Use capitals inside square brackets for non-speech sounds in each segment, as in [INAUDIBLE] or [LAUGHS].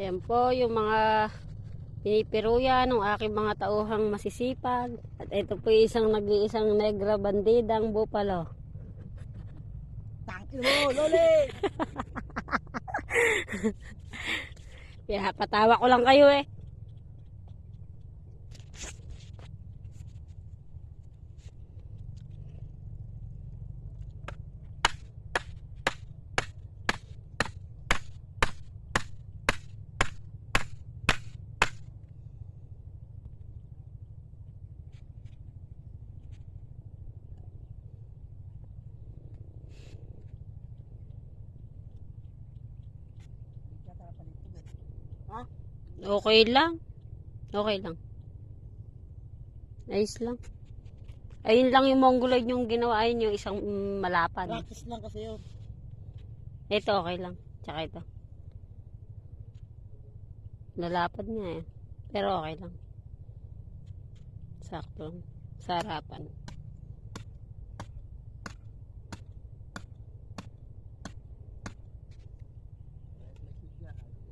Yan po yung mga pinipiruya ng aking mga tauhang masisipag. At ito po yung isang nag-iisang negra bandidang bupalo. Tangin mo, Loli! [LAUGHS] Kaya patawa ko lang kayo eh. Okay lang. Okay lang. Ayos lang. Ayun lang yung mongoloid yung ginawa ayun yung isang mm, malapad. Practice lang kasi yun. Ito okay lang. Tsaka ito. Nalapad niya eh. Pero okay lang. Sakto lang. Sa harapan.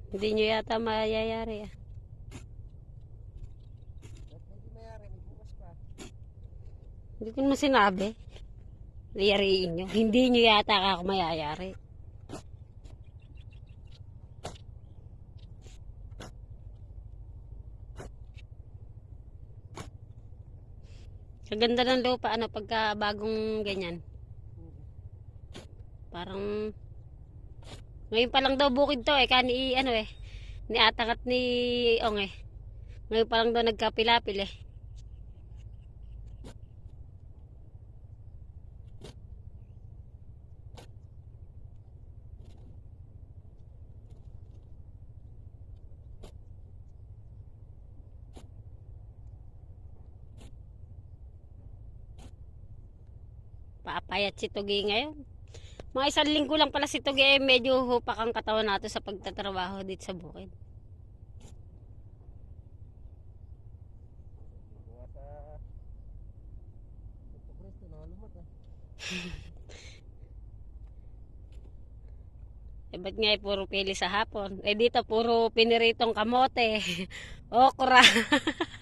Hindi nyo yata mayayari ah. Hindi mayari? May bukas pa. Hindi ko naman sinabi. Layariin nyo. Hindi nyo yata ako mayayari. Kaganda ng lupa, ano, pagka bagong ganyan. Parang, ngayon pa lang daw bukid to eh, kani, ano eh, ni Atang at ni Ong eh. Ngayon pa lang daw nagkapilapil eh. Papayat si Tugi ngayon. Mga isang linggo lang pala si Tugi eh, medyo hupak ang katawan nato sa pagtatrabaho dito sa bukid. [LAUGHS] Eh, ba't nga eh, puro pili sa hapon? Eh, dito puro piniritong kamote. [LAUGHS] Okra. [LAUGHS]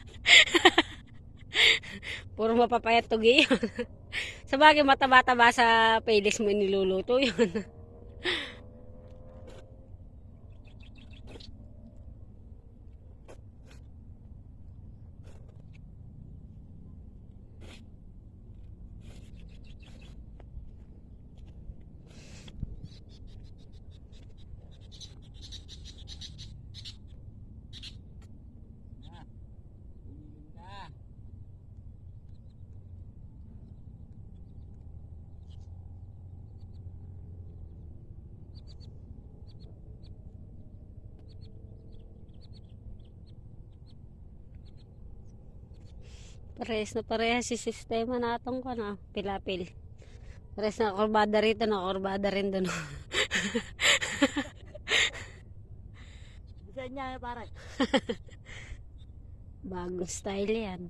puro mapapayat tugi [LAUGHS] yun. sa bagay, mataba-taba sa pilis mo niluluto yun. [LAUGHS] Parehas na parehas si sistema natong ko na pilapil. Parehas na kurbada rito na kurbada rin doon. Design niya, pare. [LAUGHS] Bagong style yan.